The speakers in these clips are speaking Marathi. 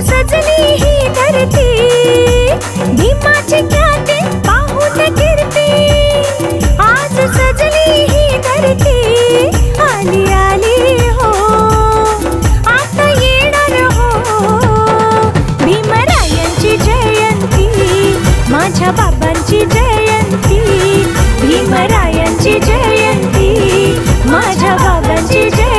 सजली ही धरती. भीमाचे ख्याती पाहून कीर्ती. आज सजली ही धरती आली आली हो. आता येणार हो. भीमरायांची जयंती माझ्या बाबांची जयंती. भीमरायांची जयंती माझ्या बाबांची जयंती.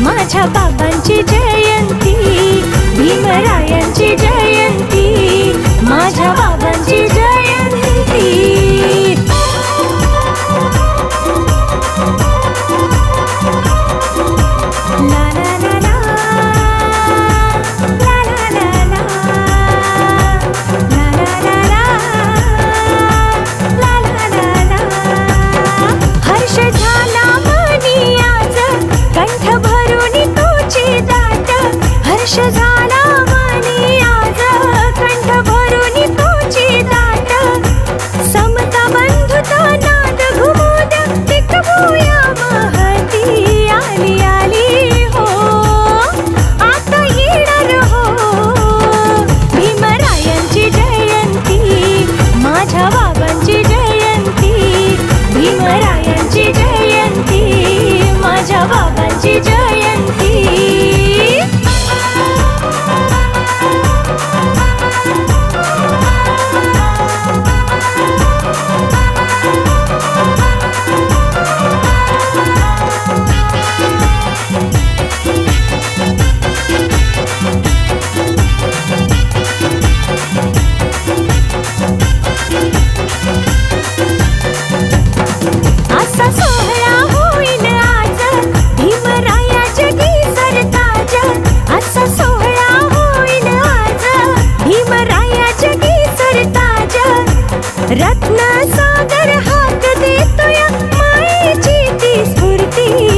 माझ्या बाबांची जयंती. भीमरायांची जयंती सादर हात देतोय मायेची ती स्फूर्ती.